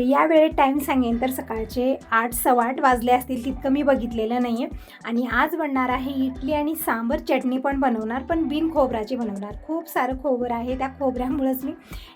तर या वेळेत टाईम सांगेन तर सकाळचे आठ सव्वा आठ वाजले असतील तितकं मी बघितलेलं नाही आहे आणि आज बनणार आहे इडली आणि सांबर चटणी पण बनवणार पण बिन खोबराची बनवणार. खूप सारं खोबरं आहे त्या खोबऱ्यामुळंच मी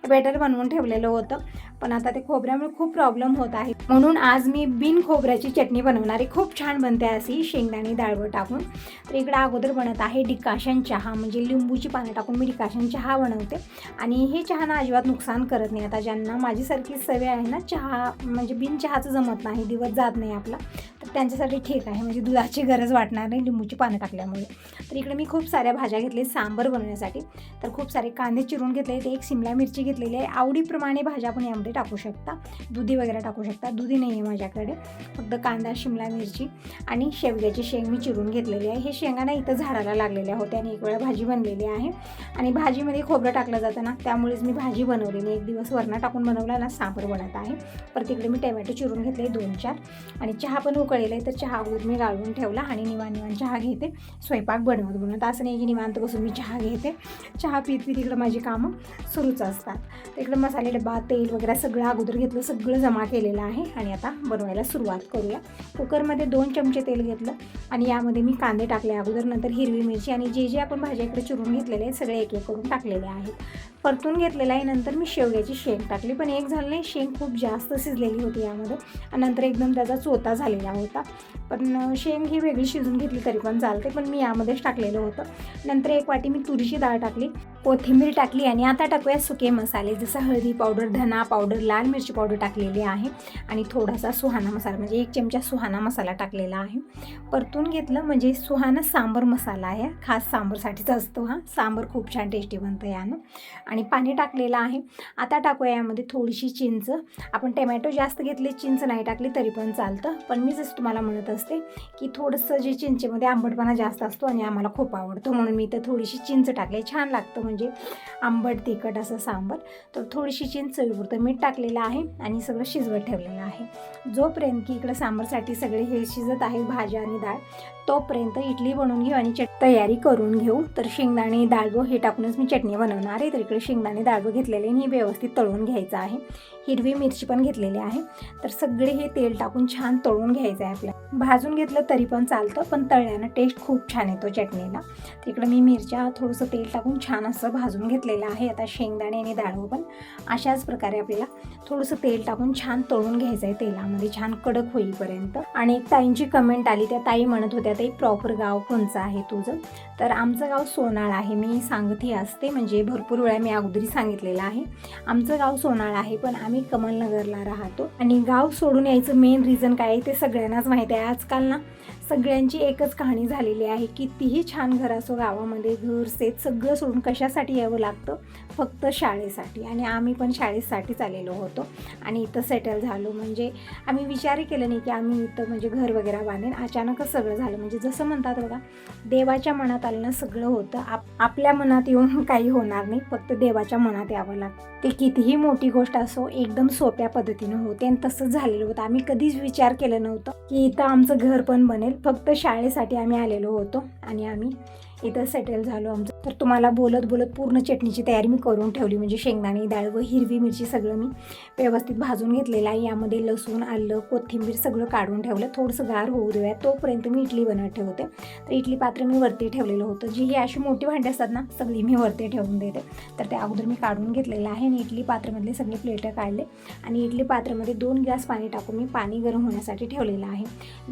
बेटर बनवून ठेवलेलं होतं. पण आता ते खोबऱ्यामुळे खूप प्रॉब्लेम होत आहे. म्हणून आज मी बिन खोबऱ्याची चटणी बनवणार आहे. खूप छान बनते अशी शेंगदाणे डाळवं टाकून. तर इकडं अगोदर बनत आहे डिकाशन चहा म्हणजे लिंबूची पानं टाकून मी डिकाशन चहा बनवते. आणि हे चहा ना अजिबात नुकसान करत नाही. आता ज्यांना माझीसारखी सवय आहे ना चहा म्हणजे बिन चहाचं जमत नाही दिवस जात नाही आपला. तर त्यांच्यासाठी ठीक आहे म्हणजे दुधाची गरज वाटणार नाही लिंबूची पानं टाकल्यामुळे. तर इकडे मी खूप साऱ्या भाज्या घेतले सांबर बनवण्यासाठी. तर खूप सारे कांदे चिरून घेतले ते एक शिमला मिरची घेतलेली आहे. आवडीप्रमाणे भाज्या आपण यामध्ये टाकू शकता. दुधी वगैरे टाकू शकता. दुधी नाही आहे माझ्याकडे फक्त कांदा शिमला मिरची आणि शेवग्याची शेंग मी चिरून घेतलेली आहे. हे शेंगा ना इथं झाडाला लागलेल्या होत्या आणि एक वेळा भाजी बनलेली आहे. आणि भाजीमध्ये खोबरं टाकलं जातं ना त्यामुळेच मी भाजी बनवलेली एक दिवस वरणा टाकून बनवला ना सांबर बनत आहे. परत इकडे मी टमॅटो चिरून घेतले दोन चार. आणि चहा पण उकळलेला आहे तर चहा अगोदर मी गाळून ठेवला आणि निवान निवान चहा घेते. स्वयंपाक बनवत बनवत असं नाही की निवांत बसून मी चहा घेते. चहा पित पीत इकडं माझी कामं सुरूच असतात. इकडं मसाले डबा तेल वगैरे सगळं अगोदर घेतलं सगळं जमा केलेलं आहे. आणि आता बनवायला सुरुवात करूया. कुकरमध्ये दोन चमचे तेल घेतलं आणि यामध्ये मी कांदे टाकले अगोदर नंतर हिरवी मिरची आणि जे जे आपण भाज्या इकडे चिरून घेतलेले आहेत सगळे एक एक करून टाकलेले आहेत. परतून घेतलेलं आहे नंतर मी शेवग्याची शेंग टाकली. पण एक झालं नाही शेंग खूप जास्त शिजलेली होती यामध्ये. आणि नंतर एकदम त्याचा चोता झालेला होता. पण शेंग ही वेगळी शिजून घेतली तरी पण चालते. पण मी यामध्येच टाकलेलं होतं. नंतर एक वाटी मी तुरीची डाळ टाकली. कोथिंबीर टाकली आणि आता टाकूया सुके मसाले. जसं हळदी पावडर धना पावडर लाल मिरची पावडर टाकलेली आहे. आणि थोडासा सुहाना मसाला म्हणजे एक चमचा सुहाना मसाला टाकलेला आहे. परतून घेतलं म्हणजे सुहाना सांबर मसाला आहे. खास सांबरसाठीचा असतो हा. सांबर खूप छान टेस्टी बनतं यानं. आणि पाणी टाकलेलं आहे. आता टाकूया यामध्ये थोडीशी चिंच. आपण टमॅटो जास्त घेतले चिंच नाही टाकली तरी पण चालतं. पण मी जसं तुम्हाला म्हणत असते की थोडंसं जे चिंचेमध्ये आंबटपणा जास्त असतो आणि आम्हाला खूप आवडतो. म्हणून मी तर थोडीशी चिंच टाकले. छान लागतं म्हणजे आंबट तिखट असं सांबर. तर थोडीशी चिंच चवीपुरतं मीठ टाकलेलं आहे आणि सगळं शिजवत ठेवलेलं आहे. जोपर्यंत की इकडं सांबरसाठी सगळे हे शिजत आहे भाज्या आणि डाळ तोपर्यंत इडली बनवून घेऊ आणि चट तयारी करून घेऊ. तर शेंगदाणे डाळगो हे टाकूनच मी चटणी बनवणार आहे. तर इकडे शेंगदाणे डाळगो घेतलेले आणि हे व्यवस्थित तळून घ्यायचं आहे. हिरवी मिरची पण घेतलेली आहे. तर सगळे हे तेल टाकून छान तळून घ्यायचं आहे आपल्याला. भाजून घेतलं तरी पण चालतं पण तळल्यानं टेस्ट खूप छान येतो चटणीला. तिकडं मी मिरच्या थोडंसं तेल टाकून छान असं भाजून घेतलेलं आहे. आता शेंगदाणे आणि डाळगो पण अशाच प्रकारे आपल्याला थोडंसं तेल टाकून छान तळून घ्यायचं आहे तेलामध्ये. छान कडक होईपर्यंत. आणि एक ताईंची कमेंट आली त्या ताई म्हणत होत्या ताई प्रॉपर गाव कोणचं आहे तुझं? तर आमचं गाव सोनाळ आहे. मी सांगते असते म्हणजे भरपूर वेळा मी अगोदरी सांगितलेलं आहे. आमचं गाव सोनाळ आहे पण आम्ही कमलनगरला राहतो. आणि गाव सोडून यायचं मेन रिझन काय आहे ते सगळ्यांनाच माहिती आहे. आजकाल ना सगळ्यांची एकच कहाणी झालेली आहे कितीही छान घर असो गावामध्ये घर सेत सगळं सोडून कशासाठी यावं लागतं? फक्त शाळेसाठी. आणि आम्ही पण शाळेसाठीच आलेलो होतो. आणि इथं सेटल झालो. म्हणजे आम्ही विचारही केलं नाही की आम्ही इथं म्हणजे घर वगैरे बांधेन. अचानकच सगळं झालं. म्हणजे जसं म्हणतात बघा देवाच्या मनात आलं ना सगळं होतं. आप आपल्या मनात येऊन काही होणार नाही. फक्त देवाच्या मनात यावं लागतं. ते कितीही मोठी गोष्ट असो एकदम सोप्या पद्धतीनं होते. आणि तसंच झालेलं होतं. आम्ही कधीच विचार केलं नव्हतं की इथं आमचं घर पण बनेल. फक्त शाळेसाठी आम्ही आलेलो होतो आणि आम्ही इथं सेटल झालो आमचं. तर तुम्हाला बोलत बोलत पूर्ण चटणीची तयारी मी करून ठेवली. म्हणजे शेंगदाणे डाळ व हिरवी मिरची सगळं मी व्यवस्थित भाजून घेतलेलं आहे. यामध्ये लसूण आलं कोथिंबीर सगळं काढून ठेवलं. थोडंसं गार होऊ देऊया तोपर्यंत मी इडली बनवत ठेवते. तर इडली पात्र मी वरती ठेवलेलं होतं. जी ही अशी मोठी भांडी असतात ना सगळी मी वरती ठेवून देते. तर त्या अगोदर मी काढून घेतलेलं आहे आणि इडली पात्रामधले सगळे प्लेटं काढले. आणि इडली पात्रामध्ये दोन ग्लास पाणी टाकून मी पाणी गरम होण्यासाठी ठेवलेलं आहे.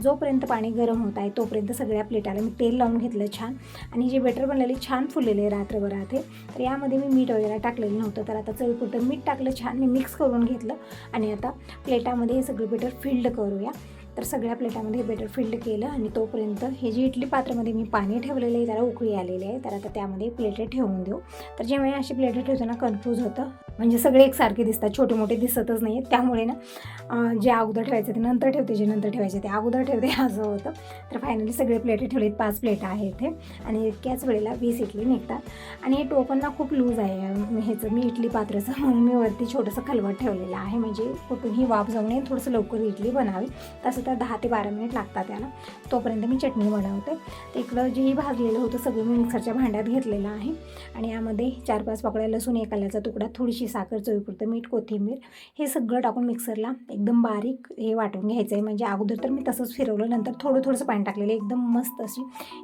जोपर्यंत पाणी गरम होत आहे तोपर्यंत सगळ्या प्लेटाला मी तेल लावून घेतलं छान. आणि जे बेटर बनलेले छान फुललेले रात्रभर राहते तर यामध्ये मी मीठ वगैरे टाकलेलं नव्हतं. तर आता चवीपुरतं मीठ टाकलं छान मी मिक्स करून घेतलं आणि आता प्लेटामध्ये हे सगळं बेटर फिल्ड करूया. तर सगळ्या प्लेटामध्ये हे बेटर फिल्ड केलं आणि तोपर्यंत हे जे इडली पात्रामध्ये मी पाणी ठेवलेलं आहे त्याला उकळी आलेली आहे तर आता त्यामध्ये प्लेटे ठेवून देऊ. तर जेव्हा अशी प्लेटे ठेवताना कन्फ्यूज होतं. म्हणजे सगळे एकसारखे दिसतात छोटे मोठे दिसतच नाही आहेत त्यामुळे ना जे अगोदर ठेवायचं ते नंतर ठेवते जे नंतर ठेवायचे ते अगोदर ठेवते असं होतं. तर फायनली सगळे प्लेटे ठेवलेत पाच प्लेट आहेत हे. आणि इतक्याच वेळेला वीस इडली निघतात. आणि हे टोपण ना खूप लूज आहे. ह्याचं मी इडली पात्राचं म्हणून मी वरती छोटंसं खलवट ठेवलेलं आहे. म्हणजे कुठूनही वाफ जाऊ नये थोडंसं लवकर इडली बनावी. तसं तर दहा ते बारा मिनिट लागतात त्याला. तोपर्यंत मी चटणी बनवते. तर इकडं जेही भाजलेलं होतं सगळं मी मिक्सरच्या भांड्यात घेतलेलं आहे. आणि यामध्ये चार पाच पाकळ्या लसूण एक आल्याचा तुकडा थोडीशी थोडीशी साखर चवीपुरतं मीठ कोथिंबीर हे सगळं टाकून मिक्सरला एकदम बारीक हे वाटून घ्यायचं आहे म्हणजे अगोदर तर मी तसंच फिरवलं नंतर थोडं थोडंसं पाणी टाकलेलं एकदम मस्त अशी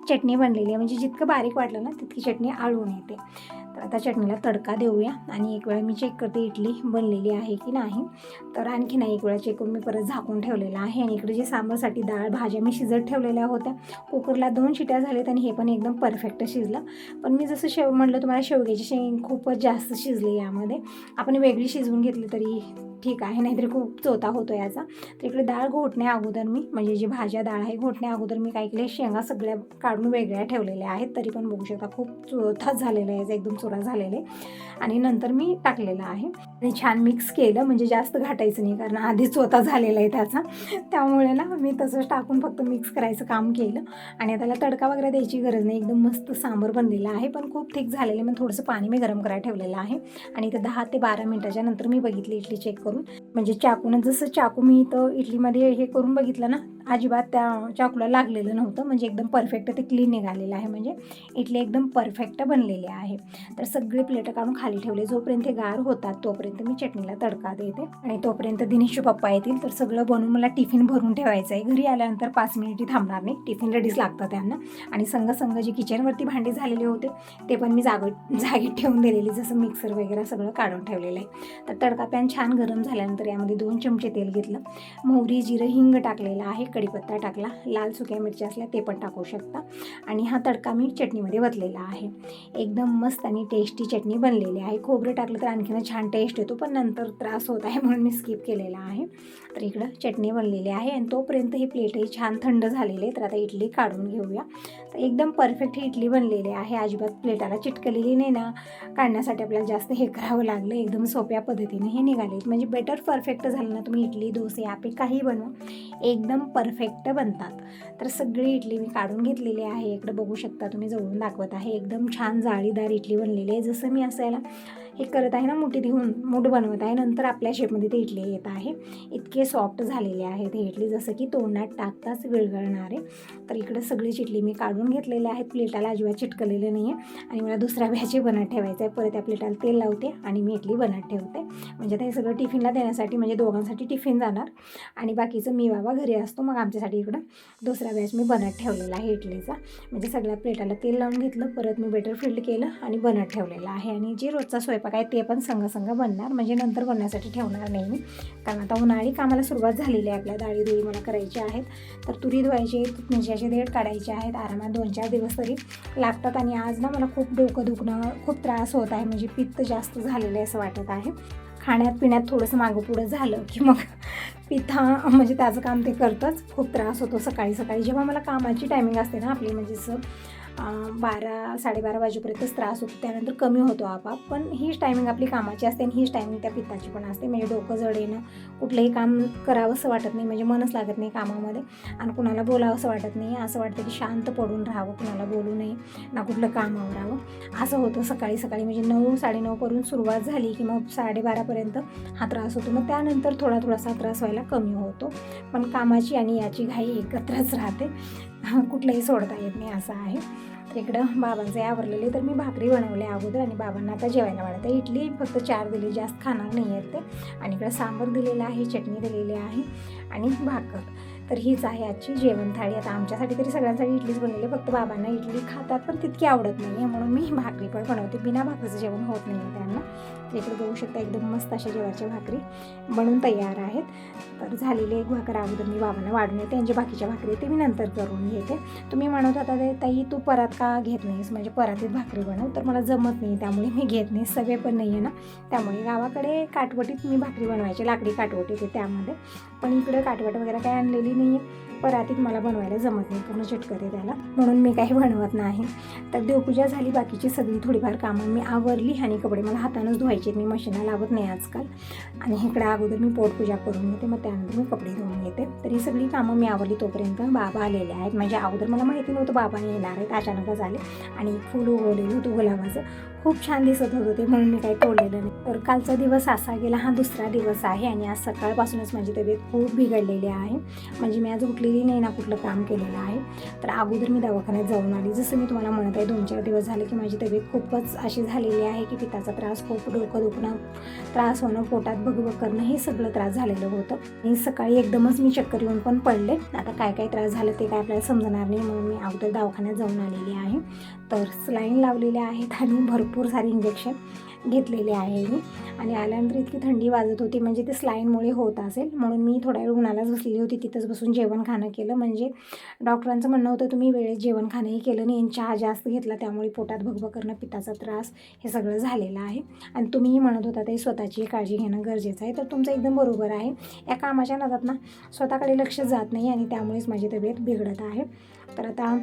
चटणी बनलेली आहे. म्हणजे जितकं बारीक वाटलं ना तितकी चटणी आळून येते. तर आता चटणीला तडका देऊया. आणि एक वेळा मी चेक करते इडली बनलेली आहे की नाही. तर आणखी नाही एक वेळा चेक करून मी परत झाकून ठेवलेलं आहे. आणि इकडे जे सांबारसाठी डाळ भाज्या मी शिजत ठेवलेल्या होत्या. कुकरला दोन शिट्या झाल्यात आणि हे पण एकदम परफेक्ट शिजलं. पण मी जसं शेव म्हटलं तुम्हाला शेवग्याची शेंग खूपच जास्त शिजली यामध्ये. आपण वेगळी शिजवून घेतली तरी ठीक आहे नाहीतरी खूप चोथा होतो याचा. तर इकडे डाळ घोटण्या अगोदर मी म्हणजे जी भाज्या डाळ आहे घोटण्या अगोदर मी काय केले शेंगा सगळ्या काढून वेगळ्या ठेवलेल्या आहेत तरी पण बघू शकता खूप चोथाच झालेला आहे याचं एकदम चुरा झालेले आहे. आणि नंतर मी टाकलेलं आहे. आणि छान मिक्स केलं म्हणजे जास्त घाटायचं नाही कारण आधीच चोथा झालेला आहे त्याचा. त्यामुळे ना मी तसंच टाकून फक्त मिक्स करायचं काम केलं. आणि त्याला तडका वगैरे द्यायची गरज नाही एकदम मस्त सांबर बनलेला आहे पण खूप थिक झालेलं आहे मग थोडंसं पाणी मी गरम करायला ठेवलेलं आहे. आणि ते दहा ते बारा मिनटाच्या नंतर मी बघितली इडली चेक करून. म्हणजे चाकून जसं चाकू मी इथं इडलीमध्ये हे करून बघितलं ना अजिबात त्या चाकूला लागलेलं नव्हतं. म्हणजे एकदम परफेक्ट ते क्लीन निघालेलं आहे. म्हणजे इडली एकदम परफेक्ट बनलेली आहे. तर सगळे प्लेटं काढून खाली ठेवले. जोपर्यंत ते गार होतात तोपर्यंत मी चटणीला तडका देते. आणि तोपर्यंत दिनेशचे पप्पा येतील. तर सगळं बनवून मला टिफिन भरून ठेवायचं आहे. घरी आल्यानंतर पाच मिनिटी थांबणार नाही. टिफिन रेडीच लागतं त्यांना. आणि संघ संघ जी किचनवरती भांडी झालेले होते ते पण मी जाग जागेत ठेवून दिलेली. जसं मिक्सर वगैरे सगळं काढून ठेवलेलं आहे. तर तडका पॅन छान गरम झाल्यानंतर यामध्ये दोन चमचे तेल घेतलं. मोहरी जिरं हिंग टाकलेलं आहे. कढीपत्ता टाकला लाल सुक्या मिरच्या असल्या ते पण टाकू शकता. आणि हा तडका मी चटणीमध्ये वतलेला आहे. एकदम मस्त आणि टेस्टी चटणी बनलेली आहे. खोबरं टाकलं तर आणखीन छान टेस्ट येतो पण नंतर त्रास होत आहे म्हणून मी स्किप केलेला आहे. तर इकडं चटणी बनलेली आहे आणि तोपर्यंत ही प्लेटही छान थंड झालेली आहे तर आता इडली काढून घेऊया. तर एकदम परफेक्ट ही इडली बनलेली आहे. अजिबात प्लेटाला चिटकलेली नाही ना. काढण्यासाठी आपल्याला जास्त हे करावं लागलं. एकदम सोप्या पद्धतीने हे निघाले म्हणजे बेटर परफेक्ट झालं ना तुम्ही इडली डोसे आपे काही बनवा. एकदम परफेक्ट परफेक्ट बनतात. तर सगळी इडली मी काढून घेतलेली आहे. इकडं बघू शकता तुम्ही जवळून दाखवत आहे. एकदम छान जाळीदार इडली बनलेली आहे. जसं मी असायला हे करत आहे ना मुठी घेऊन मूठ बनवत आहे. नंतर आपल्या शेपमध्ये ते इडली येत आहे. इतके सॉफ्ट झालेले आहेत हे इडली जसं की तोंडात टाकताच विरघळणारे तर इकडे सगळीच इडली मी काढून घेतलेले आहेत. प्लेटाला अजिबात चिटकलेलं नाही आहे आणि मला दुसऱ्या बॅचे बनत ठेवायचं आहे. परत त्या प्लेटाला तेल लावते आणि मी इडली बनत ठेवते. म्हणजे ते सगळं टिफिनला देण्यासाठी म्हणजे दोघांसाठी टिफिन जाणार. आणि बाकीचं मी बाबा घरी असतो. मग आमच्यासाठी इकडं दुसरा बॅच मी बनत ठेवलेला आहे इडलीचा. म्हणजे सगळ्या प्लेटाला तेल लावून घेतलं. परत मी बेटर फिल्ड केलं आणि बनत ठेवलेलं आहे. आणि जे रोजचा स्वयंपाक आहे ते पण संग संग बनणार. म्हणजे नंतर बनण्यासाठी ठेवणार नाही मी. कारण आता उन्हाळी कामाला सुरुवात झालेली आहे आपल्या. डाळी दुळी मला करायची आहेत. तर तुरी धुवायची म्हणजे देठ काढायचे आहेत. आरामात दोन चार दिवस तरी लागतात. आणि आज ना मला खूप डोकं दुखणं खूप त्रास होत आहे. म्हणजे पित्त जास्त झालेलं आहे असं वाटत आहे. खाण्यात पिण्यात थोडंसं मागं पुढं झालं की मग पिथा म्हणजे त्याचं काम ते करतंच. खूप त्रास होतो सकाळी सकाळी. जेव्हा मला कामाची टायमिंग असते ना आपली म्हणजे असं बारा साडेबारा वाजेपर्यंतच त्रास होतो त्यानंतर कमी होतो आपाप. पण हीच टायमिंग आपली कामाची असते आणि हीच टायमिंग त्या पित्ताची पण असते. म्हणजे डोकं जड येणं कुठलंही काम करावंसं वाटत नाही. म्हणजे मनच लागत नाही कामामध्ये. आणि कुणाला बोलावंसं वाटत नाही. असं वाटतं की शांत पडून राहावं कुणाला बोलू नये ना कुठलं काम आवरावं. असं होतं सकाळी सकाळी. म्हणजे नऊ साडेनऊपर्यंत करून सुरुवात झाली की मग साडेबारापर्यंत हा त्रास होतो. मग त्यानंतर थोडा थोडासा त्रास व्हायला कमी होतो. पण कामाची आणि याची घाई एकत्रच राहते. कुठलंही सोडता येत नाही असं आहे. तर इकडं बाबांचे आवरलेले तर मी भाकरी बनवले अगोदर आणि बाबांना आता जेवायला वाढतं इडली फक्त चार दिली जास्त खाणार नाही आहेत ते. आणि इकडं सांबर दिलेलं आहे चटणी दिलेली आहे आणि भाकर. तर हीच आहे आजची जेवण थाळी. आता आमच्यासाठी तरी सगळ्यांसाठी इडलीच बनवली आहे. फक्त बाबांना इडली खातात पण तितकी आवडत नाही आहे. म्हणून मी भाकरी पण बनवते. बिना भाकरीचं जेवण होत नाही आहे त्यांना. इकडे बघू शकता एकदम मस्त अशा जेवायची भाकरी बनून तयार आहेत. तर झालेले एक भाकर. अगोदर मी बाबांना वाढून येते त्यांच्या बाकीच्या भाकरी ते मी नंतर करून घेते. तुम्ही म्हणत होता ते ताई तू परात का घेत नाहीस? म्हणजे परातीत भाकरी बनव. तर मला जमत नाही. त्यामुळे मी घेत नाही. सगळे पण नाही आहे ना. त्यामुळे गावाकडे काटवटीत मी भाकरी बनवायची. लाकडी काटवटी त्यामध्ये. पण इकडे काटवट वगैरे काय आणलेली नाही आहे परातीत मला बनवायला जमत नाही पूर्ण चिटकत द्यायला त्याला. म्हणून मी काही बनवत नाही. तर देवपूजा झाली बाकीची सगळी थोडीफार कामं मी आवरली आणि कपडे मला हातानंच धुवायचे मी मशीनला लावत नाही आजकाल. आणि इकडे अगोदर मी पोटपूजा करून घेते मग त्यानंतर मी कपडे धुवून घेते. तर ही सगळी कामं मी आवरली तोपर्यंत बाबा आलेले आहेत. म्हणजे अगोदर मला माहिती नव्हतं बाबाने येणार आहेत अचानकच आले. आणि फुलं उगवलेलं होतं गुलाबाचं. खूप छान दिसत होतं ते म्हणून मी काही तोडलेलं नाही. तर कालचा दिवस असा गेला हा दुसरा दिवस आहे. आणि आज सकाळपासूनच माझी तब्येत खूप बिघडलेली आहे. म्हणजे मी आज उठली उठलेली नाही ना कुठलं काम केलेलं आहे. तर अगोदर मी दवाखान्यात जाऊन आली. जसं मी तुम्हाला म्हणत आहे दोन चार दिवस झाले की माझी तब्येत खूपच अशी झालेली आहे की पिताचा त्रास खूप डोकं दुखणं त्रास होणं पोटात भगभग करणं हे सगळं त्रास झालेलं होतं. आणि सकाळी एकदमच मी चक्कर येऊन पण पडले. आता काय काय त्रास झालं ते काय आपल्याला समजणार नाही म्हणून मी अगोदर दवाखान्यात जाऊन आलेली आहे. तर स्लाईन लावलेल्या आहेत आणि भरपूर सारे इंजेक्शन घेतलेले आहे मी. आणि आल्यानंतर इतकी थंडी वाजत होती म्हणजे ते स्लाईनमुळे होत असेल. म्हणून मी थोड्या वेळ उन्हालाच बसलेली होती तिथंच बसून जेवण खाणं केलं. म्हणजे डॉक्टरांचं म्हणणं होतं तुम्ही वेळेत जेवण खाणंही केलं नाही. आणि चहा जास्त घेतला त्यामुळे पोटात भगभग करणं पित्ताचा त्रास हे सगळं झालेलं आहे. आणि तुम्हीही म्हणत होता ते स्वतःची काळजी घेणं गरजेचं आहे. तर तुमचं एकदम बरोबर आहे. या कामाच्या नादात ना स्वतःकडे लक्ष जात नाही आणि त्यामुळेच माझी तब्येत बिघडत आहे. तर आता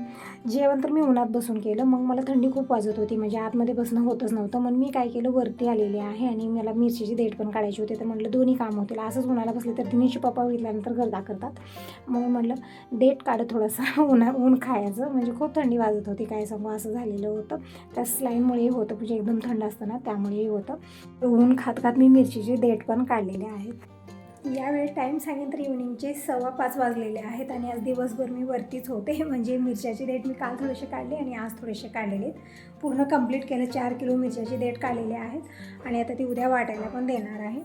जेवण तर मी उन्हात बसून केलं मग मला थंडी खूप वाजत होती म्हणजे आतमध्ये बसणं होतच नव्हतं. मग मी काय केलं वरती आलेले आहे आणि मला मिरचीची देठ पण काढायची होती. तर म्हटलं दोन्ही काम होतील. असंच उन्हाला बसले तर दिनेशी पप्पा घेतल्यानंतर गर्दा करतात. मग म्हटलं देठ काढत थोडंसं. उन्हा ऊन खायचं. म्हणजे खूप थंडी वाजत होती काय सांगू असं झालेलं होतं. त्या स्लाईनमुळेही होतं म्हणजे एकदम थंड असतं ना त्यामुळेही होतं. ऊन खात खात मी मिरचीचे देठ पण काढलेले आहेत. यावेळी टाईम सांगेन तर इव्हनिंगचे सव्वा पाच वाजलेले आहेत आणि आज दिवसभर मी वरतीच होते. म्हणजे मिरच्याचे देठ मी काल थोडेसे काढले आणि आज थोडेसे काढलेले आहेत. पूर्ण कंप्लीट केलं चार किलो मिरच्याचे देठ काढलेले आहेत. आणि आता ती उद्या वाटायला पण देणार आहे.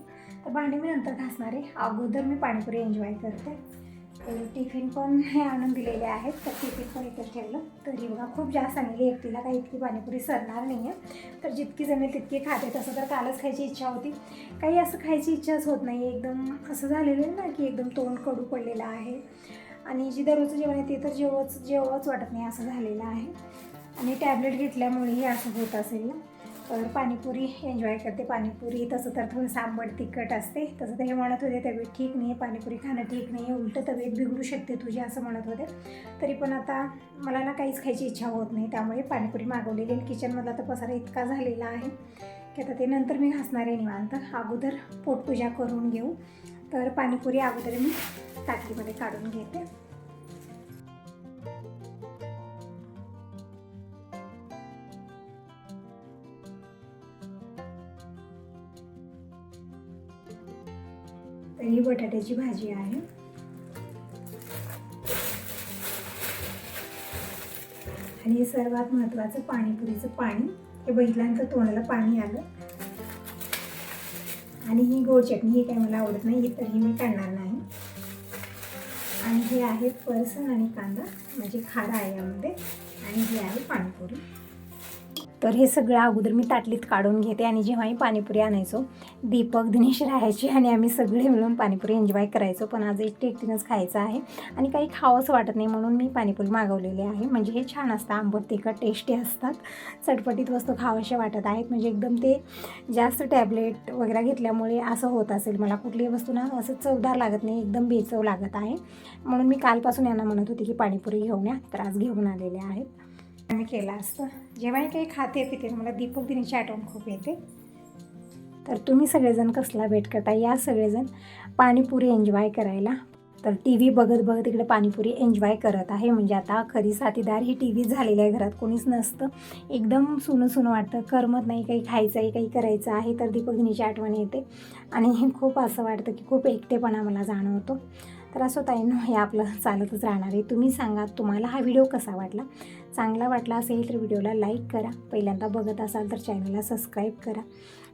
तर भांडी मी नंतर घासणार आहे. अगोदर मी पाणीपुरी एन्जॉय करते. तर टिफिन पण हे आणून दिलेले आहेत तर टिफिन पण इथं ठेवलं. तरी बघा खूप जास्त आणली एकटीला काही इतकी पाणीपुरी सरणार नाही आहे तर जितकी जमेल तितकी खाते. तसं तर कालच खायची इच्छा होती. काही असं खायची इच्छाच होत नाही एकदम असं झालेलं आहे ना की एकदम तोंड कडू पडलेलं आहे. आणि जी दररोजचं जेवण आहे ते तर जेवच जेवच वाटत नाही असं झालेलं आहे. आणि टॅबलेट घेतल्यामुळेही असं होत असेल. ना तर पाणीपुरी एन्जॉय करते. पाणीपुरी तसं तर थोडंसं आंबट तिखट असते. तसं ते हे म्हणत होते तब्येत ठीक नाही आहे पाणीपुरी खाणं ठीक नाही आहे उलटं तब्येत बिघडू शकते तुझी असं म्हणत होते. तरी पण आता मला ना काहीच खायची इच्छा होत नाही. त्यामुळे पाणीपुरी मागवलेली आहे किचनमधला तर पसारा इतका झालेला आहे की आता ते नंतर मी घासणार आहे निवांत. अगोदर पोटपूजा करून घेऊ. तर पाणीपुरी अगोदर मी ताटलीमध्ये काढून घेते. तर ही बटाट्याची भाजी आहे. आणि सर्वात महत्त्वाचं पाणीपुरीचं पाणी. हे बघितल्यानंतर तोंडाला पाणी आलं. आणि ही गोड चटणी ही काही मला आवडत नाही ही तरी मी काढणार नाही. आणि हे आहे फरसण आणि कांदा. म्हणजे खारा आहे यामध्ये. आणि हे आहे पाणीपुरी. तर हे सगळं अगोदर मी ताटलीत काढून घेते आणि जेव्हा मी पाणीपुरी आणायचो दीपक दिनेश राहायचे आणि आम्ही सगळे मिळून पाणीपुरी एन्जॉय करायचो. पण आज एकटी एकटीनंच खायचं आहे आणि काही खावंसं वाटत नाही म्हणून मी पाणीपुरी मागवलेली आहे. म्हणजे हे छान असतं आंबट तिखट टेस्टी असतात. चटपटीत वस्तू खावाशा वाटत आहेत. म्हणजे एकदम ते जास्त टॅबलेट वगैरे घेतल्यामुळे असं होत असेल. मला कुठलीही वस्तू ना असं चवदार लागत नाही एकदम बेचव लागत आहे. म्हणून मी कालपासून यांना म्हणत होती की पाणीपुरी घेऊन या. तर आज घेऊन आलेले आहेत. मी केलं असतं. जेव्हाही काही खाते पिते मला दीपक दिनीची आठवण खूप येते. तर तुम्ही सगळेजण कसला वेट करता? या सगळेजण पाणीपुरी एन्जॉय करायला. तर टी व्ही बघत बघत इकडे पाणीपुरी एन्जॉय करत आहे. म्हणजे आता खरी साथीदार ही टी व्ही झालेली आहे घरात. कोणीच नसतं. एकदम सुनं सुनं वाटतं. करमत नाही. काही खायचं आहे काही करायचं आहे तर दीपक दिनीची आठवण येते. आणि खूप असं वाटतं की खूप एकटेपणा मला जाणवतो. तर असं ताईनं हे आपलं चालतच राहणार आहे. तुम्ही सांगा तुम्हाला हा व्हिडिओ कसा वाटला? चांगला वाटला असेल तर व्हिडिओला लाईक करा. पहिल्यांदा बघत असाल तर चॅनलला सबस्क्राईब करा.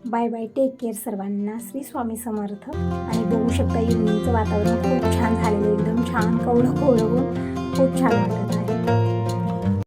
बाय बाय टेक केअर सर्वांना. श्री स्वामी समर्थ. आणि बघू शकता इव्हनिंगचं वातावरण खूप छान झालेलं एकदम छान कवळं कोवळं खूप छान वाटत